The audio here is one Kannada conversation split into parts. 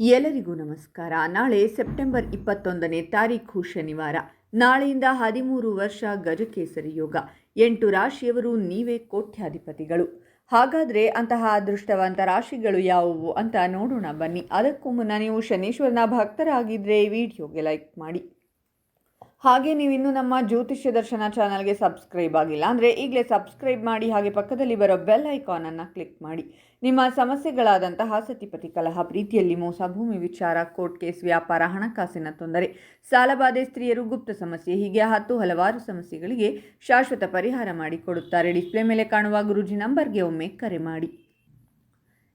ಎಲ್ಲರಿಗೂ ನಮಸ್ಕಾರ. ನಾಳೆ ಸೆಪ್ಟೆಂಬರ್ ಇಪ್ಪತ್ತೊಂದನೇ ತಾರೀಖು ಶನಿವಾರ. ನಾಳೆಯಿಂದ ಹದಿಮೂರು ವರ್ಷ ಗಜಕೇಸರಿ ಯೋಗ. ಎಂಟು ರಾಶಿಯವರು ನೀವೇ ಕೋಟ್ಯಾಧಿಪತಿಗಳು. ಹಾಗಾದರೆ ಅಂತಹ ಅದೃಷ್ಟವಂತ ರಾಶಿಗಳು ಯಾವುವು ಅಂತ ನೋಡೋಣ ಬನ್ನಿ. ಅದಕ್ಕೂ ಮುನ್ನ ನೀವು ಶನೀಶ್ವರನ ಭಕ್ತರಾಗಿದ್ದರೆ ವಿಡಿಯೋಗೆ ಲೈಕ್ ಮಾಡಿ. ಹಾಗೆ ನೀವು ಇನ್ನೂ ನಮ್ಮ ಜ್ಯೋತಿಷ್ಯ ದರ್ಶನ ಚಾನಲ್ಗೆ ಸಬ್ಸ್ಕ್ರೈಬ್ ಆಗಿಲ್ಲ ಅಂದರೆ ಈಗಲೇ ಸಬ್ಸ್ಕ್ರೈಬ್ ಮಾಡಿ, ಹಾಗೆ ಪಕ್ಕದಲ್ಲಿ ಬರೋ ಬೆಲ್ ಐಕಾನನ್ನು ಕ್ಲಿಕ್ ಮಾಡಿ. ನಿಮ್ಮ ಸಮಸ್ಯೆಗಳಾದಂತಹ ಸತಿಪತಿ ಕಲಹ ಪ್ರೀತಿಯಲ್ಲಿ ಮೋಸ, ಭೂಮಿ ವಿಚಾರ, ಕೋರ್ಟ್ ಕೇಸ್, ವ್ಯಾಪಾರ, ಹಣಕಾಸಿನ ತೊಂದರೆ ಸಾಲಬಾಧೆ ಸ್ತ್ರೀಯರು ಗುಪ್ತ ಸಮಸ್ಯೆ, ಹೀಗೆ ಹತ್ತು ಹಲವಾರು ಸಮಸ್ಯೆಗಳಿಗೆ ಶಾಶ್ವತ ಪರಿಹಾರ ಮಾಡಿಕೊಡುತ್ತಾರೆ. ಡಿಸ್ಪ್ಲೇ ಮೇಲೆ ಕಾಣುವ ಗುರುಜಿ ನಂಬರ್ಗೆ ಒಮ್ಮೆ ಕರೆ ಮಾಡಿ.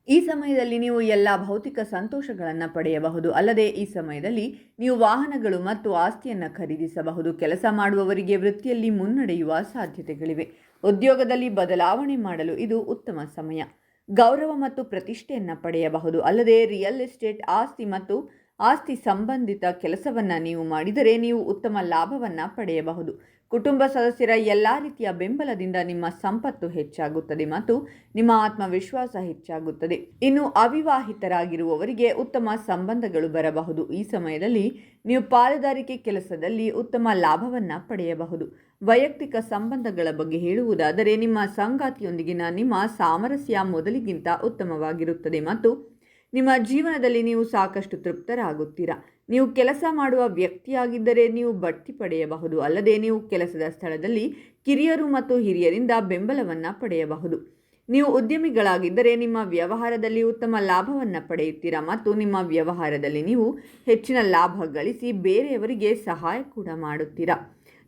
ಈ ಸಮಯದಲ್ಲಿ ನೀವು ಎಲ್ಲ ಭೌತಿಕ ಸಂತೋಷಗಳನ್ನು ಪಡೆಯಬಹುದು. ಅಲ್ಲದೆ ಈ ಸಮಯದಲ್ಲಿ ನೀವು ವಾಹನಗಳು ಮತ್ತು ಆಸ್ತಿಯನ್ನು ಖರೀದಿಸಬಹುದು. ಕೆಲಸ ಮಾಡುವವರಿಗೆ ವೃತ್ತಿಯಲ್ಲಿ ಮುನ್ನಡೆಯುವ ಸಾಧ್ಯತೆಗಳಿವೆ. ಉದ್ಯೋಗದಲ್ಲಿ ಬದಲಾವಣೆ ಮಾಡಲು ಇದು ಉತ್ತಮ ಸಮಯ. ಗೌರವ ಮತ್ತು ಪ್ರತಿಷ್ಠೆಯನ್ನು ಪಡೆಯಬಹುದು. ಅಲ್ಲದೆ ರಿಯಲ್ ಎಸ್ಟೇಟ್ ಆಸ್ತಿ ಮತ್ತು ಆಸ್ತಿ ಸಂಬಂಧಿತ ಕೆಲಸವನ್ನು ನೀವು ಮಾಡಿದರೆ ನೀವು ಉತ್ತಮ ಲಾಭವನ್ನು ಪಡೆಯಬಹುದು. ಕುಟುಂಬ ಸದಸ್ಯರ ಎಲ್ಲ ರೀತಿಯ ಬೆಂಬಲದಿಂದ ನಿಮ್ಮ ಸಂಪತ್ತು ಹೆಚ್ಚಾಗುತ್ತದೆ ಮತ್ತು ನಿಮ್ಮ ಆತ್ಮವಿಶ್ವಾಸ ಹೆಚ್ಚಾಗುತ್ತದೆ. ಇನ್ನು ಅವಿವಾಹಿತರಾಗಿರುವವರಿಗೆ ಉತ್ತಮ ಸಂಬಂಧಗಳು ಬರಬಹುದು. ಈ ಸಮಯದಲ್ಲಿ ನೀವು ಪಾಲುದಾರಿಕೆ ಕೆಲಸದಲ್ಲಿ ಉತ್ತಮ ಲಾಭವನ್ನು ಪಡೆಯಬಹುದು. ವೈಯಕ್ತಿಕ ಸಂಬಂಧಗಳ ಬಗ್ಗೆ ಹೇಳುವುದಾದರೆ ನಿಮ್ಮ ಸಂಗಾತಿಯೊಂದಿಗಿನ ನಿಮ್ಮ ಸಾಮರಸ್ಯ ಮೊದಲಿಗಿಂತ ಉತ್ತಮವಾಗಿರುತ್ತದೆ ಮತ್ತು ನಿಮ್ಮ ಜೀವನದಲ್ಲಿ ನೀವು ಸಾಕಷ್ಟು ತೃಪ್ತರಾಗುತ್ತೀರಾ? ನೀವು ಕೆಲಸ ಮಾಡುವ ವ್ಯಕ್ತಿಯಾಗಿದ್ದರೆ ನೀವು ಬಡ್ತಿ ಪಡೆಯಬಹುದು. ಅಲ್ಲದೆ ನೀವು ಕೆಲಸದ ಸ್ಥಳದಲ್ಲಿ ಕಿರಿಯರು ಮತ್ತು ಹಿರಿಯರಿಂದ ಬೆಂಬಲವನ್ನು ಪಡೆಯಬಹುದು. ನೀವು ಉದ್ಯಮಿಗಳಾಗಿದ್ದರೆ ನಿಮ್ಮ ವ್ಯವಹಾರದಲ್ಲಿ ಉತ್ತಮ ಲಾಭವನ್ನು ಪಡೆಯುತ್ತೀರಾ? ಮತ್ತು ನಿಮ್ಮ ವ್ಯವಹಾರದಲ್ಲಿ ನೀವು ಹೆಚ್ಚಿನ ಲಾಭ ಗಳಿಸಿ ಬೇರೆಯವರಿಗೆ ಸಹಾಯ ಕೂಡ ಮಾಡುತ್ತೀರಾ?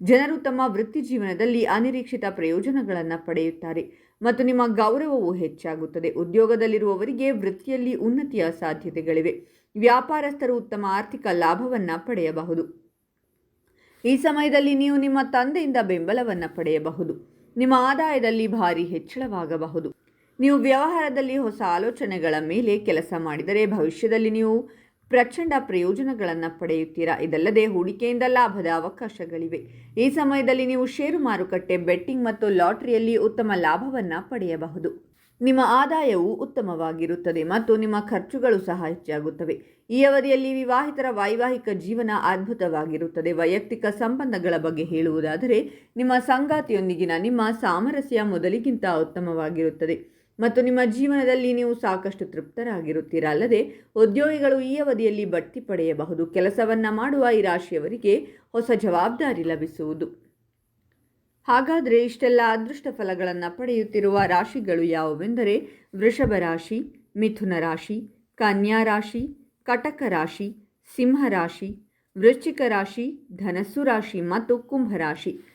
ಜನರು ತಮ್ಮ ವೃತ್ತಿ ಜೀವನದಲ್ಲಿ ಅನಿರೀಕ್ಷಿತ ಪ್ರಯೋಜನಗಳನ್ನು ಪಡೆಯುತ್ತಾರೆ. ಮತ್ತು ನಿಮ್ಮ ಗೌರವವು ಹೆಚ್ಚಾಗುತ್ತದೆ. ಉದ್ಯೋಗದಲ್ಲಿರುವವರಿಗೆ ವೃತ್ತಿಯಲ್ಲಿ ಉನ್ನತಿಯ ಸಾಧ್ಯತೆಗಳಿವೆ. ವ್ಯಾಪಾರಸ್ಥರು ಉತ್ತಮ ಆರ್ಥಿಕ ಲಾಭವನ್ನು ಪಡೆಯಬಹುದು. ಈ ಸಮಯದಲ್ಲಿ ನೀವು ನಿಮ್ಮ ತಂದೆಯಿಂದ ಬೆಂಬಲವನ್ನು ಪಡೆಯಬಹುದು. ನಿಮ್ಮ ಆದಾಯದಲ್ಲಿ ಭಾರಿ ಹೆಚ್ಚಳವಾಗಬಹುದು. ನೀವು ವ್ಯವಹಾರದಲ್ಲಿ ಹೊಸ ಆಲೋಚನೆಗಳ ಮೇಲೆ ಕೆಲಸ ಮಾಡಿದರೆ ಭವಿಷ್ಯದಲ್ಲಿ ನೀವು ಪ್ರಚಂಡ ಪ್ರಯೋಜನಗಳನ್ನು ಪಡೆಯುತ್ತೀರಾ? ಇದಲ್ಲದೆ ಹೂಡಿಕೆಯಿಂದ ಲಾಭದ ಅವಕಾಶಗಳಿವೆ. ಈ ಸಮಯದಲ್ಲಿ ನೀವು ಷೇರು ಮಾರುಕಟ್ಟೆ, ಬೆಟ್ಟಿಂಗ್ ಮತ್ತು ಲಾಟರಿಯಲ್ಲಿ ಉತ್ತಮ ಲಾಭವನ್ನು ಪಡೆಯಬಹುದು. ನಿಮ್ಮ ಆದಾಯವು ಉತ್ತಮವಾಗಿರುತ್ತದೆ ಮತ್ತು ನಿಮ್ಮ ಖರ್ಚುಗಳು ಸಹ ಹೆಚ್ಚಾಗುತ್ತವೆ. ಈ ಅವಧಿಯಲ್ಲಿ ವಿವಾಹಿತರ ವೈವಾಹಿಕ ಜೀವನ ಅದ್ಭುತವಾಗಿರುತ್ತದೆ. ವೈಯಕ್ತಿಕ ಸಂಬಂಧಗಳ ಬಗ್ಗೆ ಹೇಳುವುದಾದರೆ, ನಿಮ್ಮ ಸಂಗಾತಿಯೊಂದಿಗಿನ ನಿಮ್ಮ ಸಾಮರಸ್ಯ ಮೊದಲಿಗಿಂತ ಉತ್ತಮವಾಗಿರುತ್ತದೆ. ಮತ್ತು ನಿಮ್ಮ ಜೀವನದಲ್ಲಿ ನೀವು ಸಾಕಷ್ಟು ತೃಪ್ತರಾಗಿರುತ್ತೀರಾ ಅಲ್ಲದೆ ಉದ್ಯೋಗಿಗಳು ಈ ಅವಧಿಯಲ್ಲಿ ಬಡ್ತಿ ಪಡೆಯಬಹುದು. ಕೆಲಸವನ್ನು ಮಾಡುವ ಈ ರಾಶಿಯವರಿಗೆ ಹೊಸ ಜವಾಬ್ದಾರಿ ಲಭಿಸುವುದು. ಹಾಗಾದರೆ ಇಷ್ಟೆಲ್ಲ ಅದೃಷ್ಟ ಫಲಗಳನ್ನು ಪಡೆಯುತ್ತಿರುವ ರಾಶಿಗಳು ಯಾವುವೆಂದರೆ ವೃಷಭ ರಾಶಿ, ಮಿಥುನ ರಾಶಿ, ಕನ್ಯಾ ರಾಶಿ, ಕಟಕ ರಾಶಿ, ಸಿಂಹ ರಾಶಿ, ವೃಶ್ಚಿಕ ರಾಶಿ, ಧನಸ್ಸು ರಾಶಿ ಮತ್ತು ಕುಂಭ ರಾಶಿ.